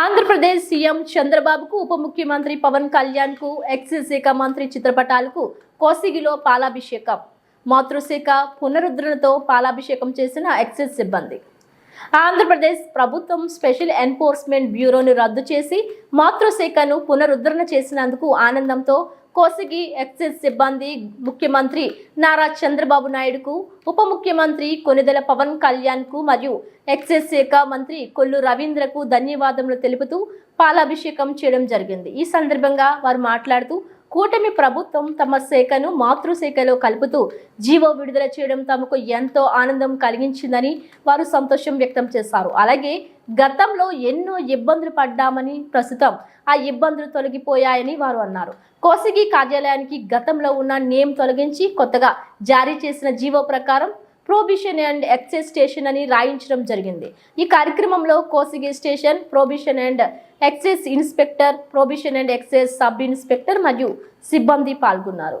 Andhra Pradesh CM చంద్రబాబుకు ఉప ముఖ్యమంత్రి పవన్ కళ్యాణ్కు ఎక్సైజ్ శాఖ మంత్రి చిత్రపటాలకు కోసిగిలో పాలాభిషేకం. మాతృశాఖ పునరుద్ధరణతో పాలాభిషేకం చేసిన ఎక్సైజ్ సిబ్బంది. ఆంధ్రప్రదేశ్ ప్రభుత్వం స్పెషల్ ఎన్ఫోర్స్మెంట్ బ్యూరోను రద్దు చేసి మాతృశాఖను పునరుద్ధరణ చేసినందుకు ఆనందంతో కోసిగి ఎక్సైజ్ సిబ్బంది ముఖ్యమంత్రి నారా చంద్రబాబు నాయుడుకు ఉప ముఖ్యమంత్రి కొనిదెల పవన్ కళ్యాణ్కు మరియు ఎక్సైజ్ శాఖ మంత్రి కొల్లు రవీంద్రకు ధన్యవాదములు తెలుపుతూ పాలాభిషేకం చేయడం జరిగింది. ఈ సందర్భంగా వారు మాట్లాడుతూ కూటమి ప్రభుత్వం తమ శాఖను మాతృశాఖలో కలుపుతూ జీవో విడుదల చేయడం తమకు ఎంతో ఆనందం కలిగించిందని వారు సంతోషం వ్యక్తం చేశారు. అలాగే గతంలో ఎన్నో ఇబ్బందులు పడ్డామని ప్రస్తుతం ఆ ఇబ్బందులు తొలగిపోయాయని వారు అన్నారు. కోసిగి కార్యాలయానికి గతంలో ఉన్న నేమ్ తొలగించి కొత్తగా జారీ చేసిన జీవో ప్రకారం ప్రోబిషన్ అండ్ ఎక్సైజ్ స్టేషన్ అని రాయించడం జరిగింది. ఈ కార్యక్రమంలో Kosigi station prohibition and excise inspector prohibition and excise sub inspector మరియు సిబ్బంది పాల్గొన్నారు.